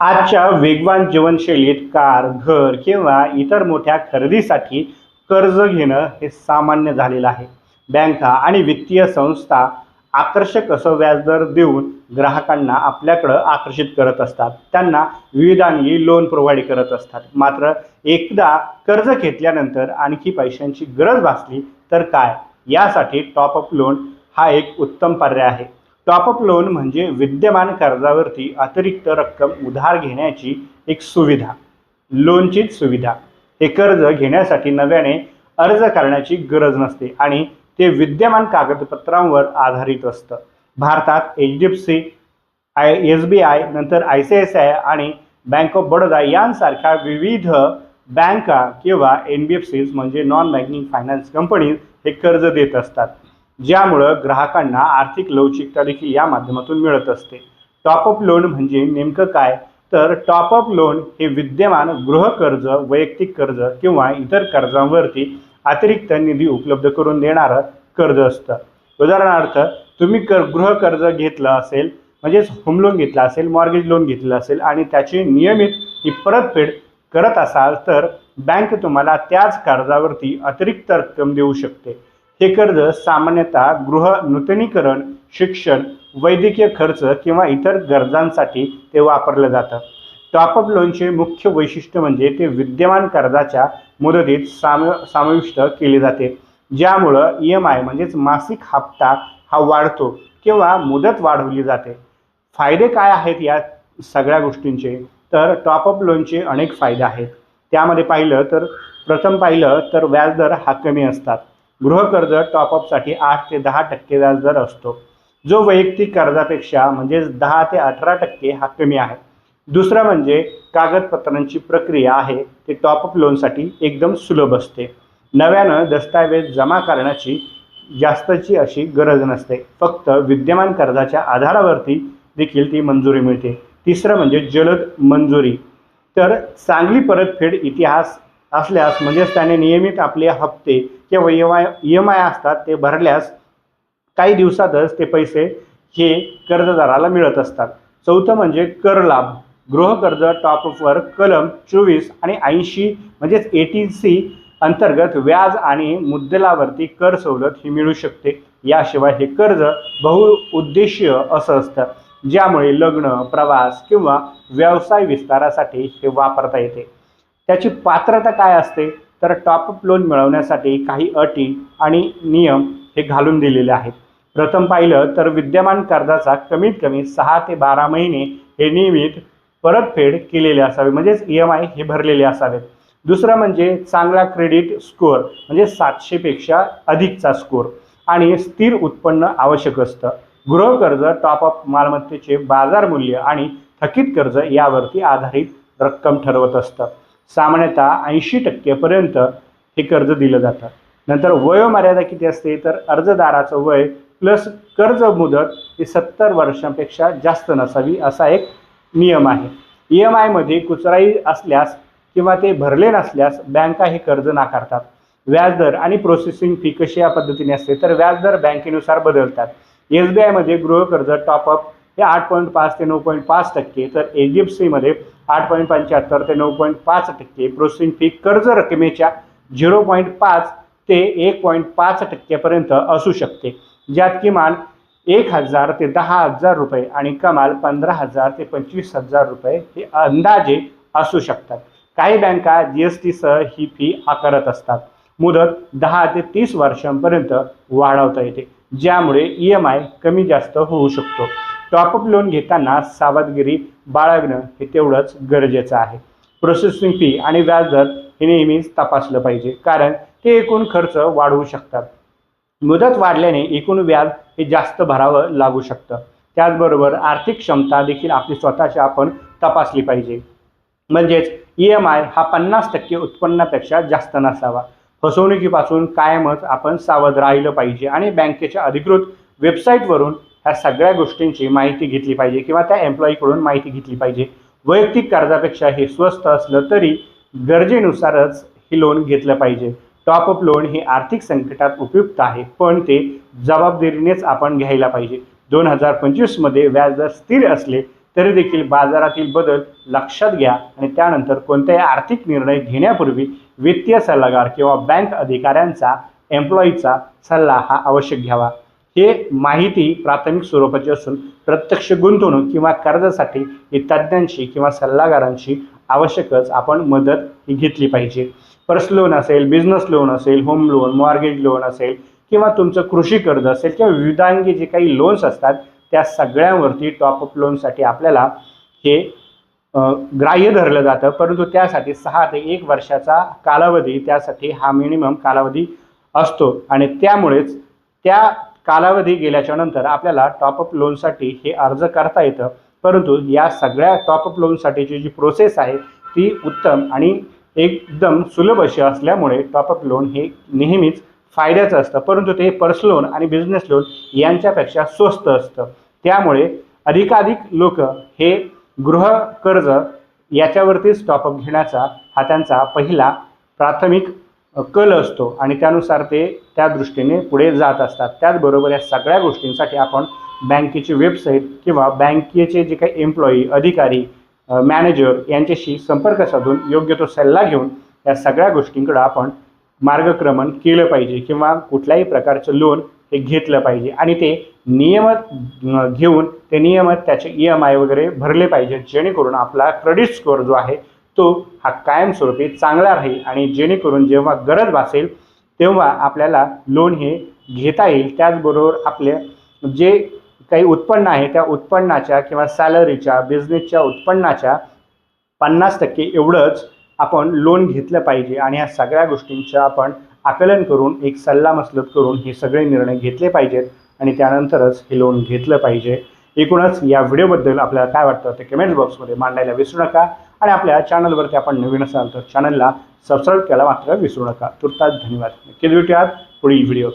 आजच्या वेगवान जीवनशैलीत कार घर किंवा इतर मोठ्या खरेदीसाठी कर्ज घेणं हे सामान्य झालेलं आहे. बँका आणि वित्तीय संस्था आकर्षक असं व्याजदर देऊन ग्राहकांना आपल्याकडं आकर्षित करत असतात. त्यांना विविधांगी लोन प्रोव्हाइड करत असतात. मात्र एकदा कर्ज घेतल्यानंतर आणखी पैशांची गरज भासली तर काय? यासाठी टॉपअप लोन हा एक उत्तम पर्याय आहे. टॉपअप लोन म्हणजे विद्यमान कर्जावरती अतिरिक्त रक्कम उधार घेण्याची एक सुविधा लोनचीच सुविधा. हे कर्ज घेण्यासाठी नव्याने अर्ज करण्याची गरज नसते आणि ते विद्यमान कागदपत्रांवर आधारित असतं. भारतात H D F C S B I I नंतर I C I C I आणि बँक ऑफ बडोदा यांसारख्या विविध बँका किंवा एन बी एफ सीज म्हणजे नॉन बँकिंग फायनान्स कंपनीज हे कर्ज देत असतात. ज्यामुळं ग्राहकांना आर्थिक लवचिकता देखील या माध्यमातून मिळत असते. टॉपअप लोन म्हणजे नेमकं काय? तर टॉपअप लोन हे विद्यमान गृहकर्ज वैयक्तिक कर्ज किंवा इतर कर्जांवरती अतिरिक्त निधी उपलब्ध करून देणारं कर्ज असतं. उदाहरणार्थ तुम्ही कर गृहकर्ज घेतलं असेल म्हणजेच होम लोन घेतलं असेल मॉर्गेज लोन घेतलं असेल आणि त्याची नियमित ही परतफेड करत असाल तर बँक तुम्हाला त्याच कर्जावरती अतिरिक्त रक्कम देऊ शकते. हे कर्ज सामान्यतः गृह नूतनीकरण शिक्षण वैद्यकीय खर्च किंवा इतर गरजांसाठी ते वापरलं जातं. टॉपअप लोनचे मुख्य वैशिष्ट्य म्हणजे ते विद्यमान कर्जाच्या मुदतीत साम समाविष्ट केले जाते ज्यामुळं ई एम आय म्हणजेच मासिक हप्ता हा वाढतो किंवा मुदत वाढवली जाते. फायदे काय आहेत या सगळ्या गोष्टींचे? तर टॉपअप लोनचे अनेक फायदे आहेत. त्यामध्ये पाहिलं तर प्रथम पाहिलं तर व्याजदर हा कमी असतात. गृहकर्ज टॉपअपसाठी आठ ते दहा टक्के व्याजदर असतो. जो वैयक्तिक कर्जापेक्षा म्हणजेच दहा ते अठरा टक्के हा कमी आहे. दुसरं म्हणजे कागदपत्रांची प्रक्रिया आहे ते टॉपअप लोनसाठी एकदम सुलभ असते. नव्यानं दस्तऐवज जमा करण्याची जास्तची अशी गरज नसते. फक्त विद्यमान कर्जाच्या आधारावरती देखील ती मंजुरी मिळते. तिसरं म्हणजे जलद मंजुरी. तर चांगली परतफेड इतिहास असल्यास म्हणजेच त्याने नियमित आपले हप्ते किंवा E M I E M I असतात ते भरल्यास काही दिवसातच ते पैसे हे कर्जदाराला मिळत असतात. चौथं म्हणजे कर लाभ. गृहकर्ज टॉपअपवर कलम चोवीस आणि ऐंशी म्हणजेच एटी सी अंतर्गत व्याज आणि मुद्दलावरती कर सवलत ही मिळू शकते. याशिवाय हे कर्ज बहुउद्देशीय असं असतं. ज्यामुळे लग्न प्रवास किंवा व्यवसाय विस्तारासाठी हे वापरता येते. त्याची पात्रता काय असते? तर टॉपअप लोन मिळवण्यासाठी काही अटी आणि नियम हे घालून दिलेले आहेत. प्रथम पाहिलं तर विद्यमान कर्जाचा कमीत कमी सहा ते बारा महिने हे नियमित परतफेड केलेले असावे म्हणजेच ई एम आय हे भरलेले असावेत दुसरं म्हणजे चांगला क्रेडिट स्कोअर म्हणजे सातशेपेक्षा अधिकचा स्कोअर आणि स्थिर उत्पन्न आवश्यक असतं. गृहकर्ज टॉपअप मालमत्तेचे बाजार मूल्य आणि थकीत कर्ज यावरती आधारित रक्कम ठरवत असतं. सामान्यतः ऐंशी टक्केपर्यंत हे कर्ज दिलं जातं. नंतर वयोमर्यादा किती असते? तर अर्जदाराचं वय प्लस कर्ज मुदत ही सत्तर वर्षांपेक्षा जास्त नसावी असा एक नियम आहे. ई एम आयमध्ये कुचराई असल्यास किंवा ते भरले नसल्यास बँका हे कर्ज नाकारतात. व्याजदर आणि प्रोसेसिंग फी कशी या पद्धतीने असते? तर व्याजदर बँकेनुसार बदलतात. एस बी आयमध्ये गृहकर्ज टॉपअप हे आठ पॉईंट पाच ते नऊ पॉईंट पाच टक्के तर एच डी एफ सीमध्ये आठ पॉईंट पंच्याहत्तर ते नऊ पॉईंट पाच टक्के प्रोसेसिंग फी कर्ज रकमेच्या झिरो पॉईंट पाच ते एक पॉईंट पाच टक्क्यापर्यंत असू शकते. ज्यात किमान एक हजार ते दहा हजार रुपये आणि कमाल पंधरा हजार ते पंचवीस हजार रुपये हे अंदाजे असू शकतात. काही बँका जी एस टीसह ही फी आकारत असतात. मुदत दहा ते तीस वर्षांपर्यंत वाढवता येते ज्यामुळे ई एम आय कमी जास्त होऊ शकतो. टॉपअप लोन घेताना सावधगिरी बाळगणं हे तेवढंच गरजेचं आहे. प्रोसेसिंग फी आणि व्याजदर हे नेहमीच तपासलं पाहिजे कारण ते एकूण खर्च वाढवू शकतात. मुदत वाढल्याने एकूण व्याज हे जास्त भरावं लागू शकतं. त्याचबरोबर आर्थिक क्षमता देखील आपली स्वतःची आपण तपासली पाहिजे. म्हणजेच ई एम आय हा पन्नास टक्के उत्पन्नापेक्षा जास्त नसावा. फसवणुकीपासून कायमच आपण सावध राहिलं पाहिजे आणि बँकेच्या अधिकृत वेबसाईटवरून ह्या सगळ्या गोष्टींची माहिती घेतली पाहिजे किंवा त्या एम्प्लॉईकडून माहिती घेतली पाहिजे. वैयक्तिक कर्जापेक्षा हे स्वस्त असलं तरी गरजेनुसारच हे लोन घेतलं पाहिजे. टॉपअप लोन हे आर्थिक संकटात उपयुक्त आहे पण ते जबाबदारीनेच आपण घ्यायला पाहिजे. दोन हजार पंचवीसमध्ये व्याजदर स्थिर असले तरी देखील बाजारातील बदल लक्षात घ्या आणि त्यानंतर कोणताही आर्थिक निर्णय घेण्यापूर्वी वित्तीय सल्लागार किंवा बँक अधिकाऱ्यांचा एम्प्लॉईचा सल्ला हा आवश्यक घ्यावा. हे माहिती प्राथमिक स्वरूपाची असून प्रत्यक्ष गुंतवणूक किंवा कर्जासाठी ही तज्ज्ञांशी किंवा सल्लागारांशी आवश्यकच आपण मदत ही घेतली पाहिजे. पर्सनल लोन असेल बिझनेस लोन असेल होम लोन मॉर्गेज लोन असेल किंवा तुमचं कृषी कर्ज असेल किंवा विविधांगी जे काही लोन्स असतात त्या सगळ्यांवरती टॉपअप लोनसाठी आपल्याला हे ग्राह्य धरलं जातं. परंतु त्यासाठी सहा ते एक वर्षाचा कालावधी त्यासाठी हा मिनिमम कालावधी असतो. आणि त्यामुळेच त्या कालावधी गेल्याच्यानंतर आपल्याला टॉपअप लोनसाठी हे अर्ज करता येतं. परंतु या सगळ्या टॉपअप लोनसाठीची जी प्रोसेस आहे ती उत्तम आणि एकदम सुलभ अशी असल्यामुळे टॉपअप लोन हे नेहमीच फायद्याचं असतं. परंतु ते पर्सनल लोन आणि बिझनेस लोन यांच्यापेक्षा स्वस्त असतं. त्यामुळे अधिकाधिक लोक हे गृह कर्ज याच्यावरतीच टॉपअप घेण्याचा हा त्यांचा पहिला प्राथमिक कल असतो आणि त्यानुसार ते त्या दृष्टीने पुढे जात असतात. त्याचबरोबर या सगळ्या गोष्टींसाठी आपण बँकेची वेबसाईट किंवा बँकेचे जे काही एम्प्लॉई अधिकारी मॅनेजर यांच्याशी संपर्क साधून योग्य तो सल्ला घेऊन या सगळ्या गोष्टींकडं आपण मार्गक्रमण केलं पाहिजे किंवा कुठल्याही प्रकारचं लोन हे घेतलं पाहिजे. आणि ते नियमित घेऊन ते नियमित त्याचे ई एम आय वगैरे भरले पाहिजे जेणेकरून आपला क्रेडिट स्कोअर जो आहे तो हा कायमस्वरूपी चांगला राहील आणि जेणेकरून जेव्हा गरज भासेल तेव्हा आपल्याला लोन हे घेता येईल. त्याचबरोबर आपले जे काही उत्पन्न आहे त्या उत्पन्नाच्या किंवा सॅलरीच्या बिझनेसच्या उत्पन्नाच्या पन्नास टक्के एवढंच आपण लोन घेतलं पाहिजे आणि ह्या सगळ्या गोष्टींचं आपण आकलन करून एक सल्लामसलत करून हे सगळे निर्णय घेतले पाहिजेत आणि त्यानंतरच हे लोन घेतलं पाहिजे. एकूणच या व्हिडिओबद्दल आपल्याला काय वाटतं ते कमेंट बॉक्समध्ये मांडायला विसरू नका. आणि आपल्या चॅनलवरती आपण नवीन असाल तर चॅनलला सबस्क्राईब करायला मात्र विसरू नका. तुर्तास धन्यवाद. नक्कीच भेटूयात पुढील व्हिडिओत